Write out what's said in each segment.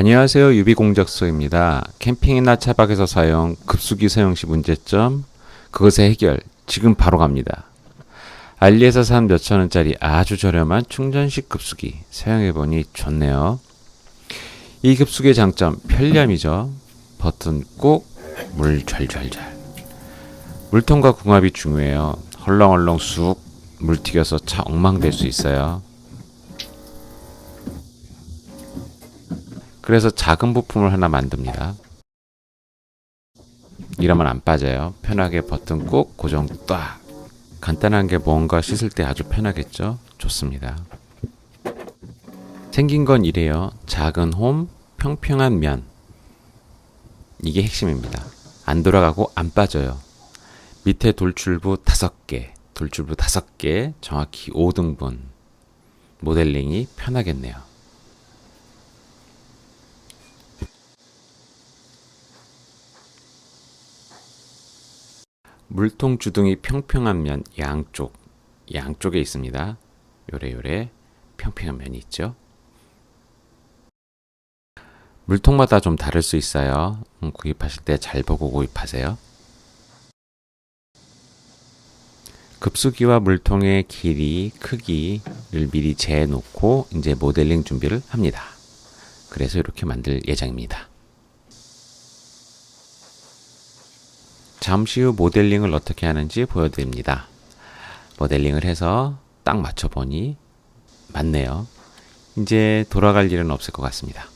안녕하세요. 유비공작소입니다. 캠핑이나 차박에서 사용, 급수기 사용 시 문제점, 그것의 해결, 지금 바로 갑니다. 알리에서 산 몇천 원짜리 아주 저렴한 충전식 급수기 사용해 보니 좋네요. 이 급수기의 장점, 편리함이죠. 버튼 꾹, 물 잘잘잘. 물통과 궁합이 중요해요. 헐렁헐렁 쑥, 물 튀겨서 차 엉망될 수 있어요. 그래서 작은 부품을 하나 만듭니다. 이러면 안 빠져요. 편하게 버튼 꾹 고정 딱. 간단한 게 뭔가 씻을 때 아주 편하겠죠? 좋습니다. 생긴 건 이래요. 작은 홈, 평평한 면. 이게 핵심입니다. 안 돌아가고 안 빠져요. 밑에 돌출부 5개, 돌출부 5개, 정확히 5등분. 모델링이 편하겠네요. 물통 주둥이 평평한 면 양쪽 양쪽에 있습니다. 요래요래 평평한 면이 있죠. 물통마다 좀 다를 수 있어요. 음, 구입하실 때 잘 보고 구입하세요. 급수기와 물통의 길이, 크기를 미리 재놓고 이제 모델링 준비를 합니다. 그래서 이렇게 만들 예정입니다. 잠시 후 모델링을 어떻게 하는지 보여드립니다. 모델링을 해서 딱 맞춰보니 맞네요. 이제 돌아갈 일은 없을 것 같습니다.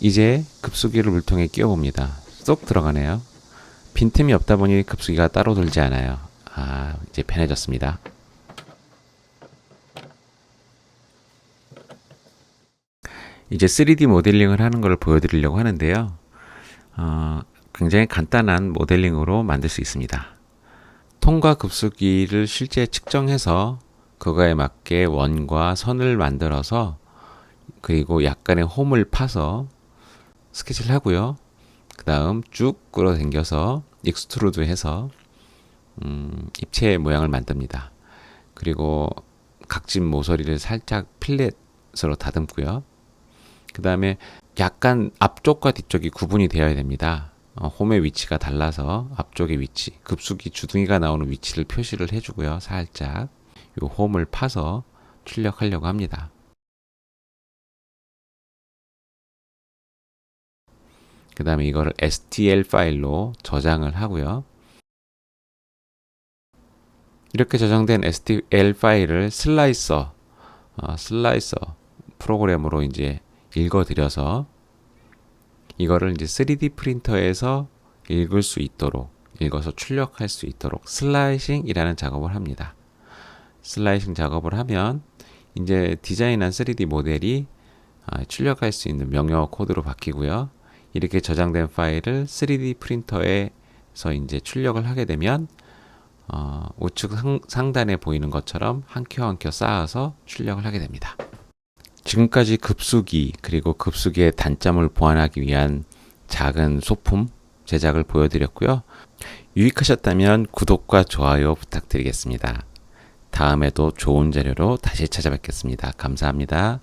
이제 급수기를 물통에 끼워 봅니다. 쏙 들어가네요. 빈틈이 없다 보니 급수기가 따로 돌지 않아요. 아, 이제 편해졌습니다. 이제 3D 모델링을 하는 걸 보여드리려고 하는데요. 어, 굉장히 간단한 모델링으로 만들 수 있습니다. 통과 급수기를 실제 측정해서 그거에 맞게 원과 선을 만들어서 그리고 약간의 홈을 파서 스케치를 하고요. 그 다음 쭉 끌어당겨서 익스트루드 해서 음, 입체 모양을 만듭니다. 그리고 각진 모서리를 살짝 필렛으로 다듬고요. 그 다음에 약간 앞쪽과 뒤쪽이 구분이 되어야 됩니다. 어, 홈의 위치가 달라서 앞쪽의 위치, 급수기 주둥이가 나오는 위치를 표시를 해주고요. 살짝 요 홈을 파서 출력하려고 합니다. 그 다음에 이거를 STL 파일로 저장을 하고요. 이렇게 저장된 STL 파일을 슬라이서, 어, 슬라이서 프로그램으로 이제 읽어드려서 이거를 이제 3D 프린터에서 읽을 수 있도록 읽어서 출력할 수 있도록 슬라이싱이라는 작업을 합니다. 슬라이싱 작업을 하면 이제 디자인한 3D 모델이 아, 출력할 수 있는 명령어 코드로 바뀌고요. 이렇게 저장된 파일을 3D 프린터에서 이제 출력을 하게 되면 어, 우측 상, 상단에 보이는 것처럼 한 켜 한 켜 쌓아서 출력을 하게 됩니다. 지금까지 급수기 그리고 급수기의 단점을 보완하기 위한 작은 소품 제작을 보여드렸고요. 유익하셨다면 구독과 좋아요 부탁드리겠습니다. 다음에도 좋은 자료로 다시 찾아뵙겠습니다. 감사합니다.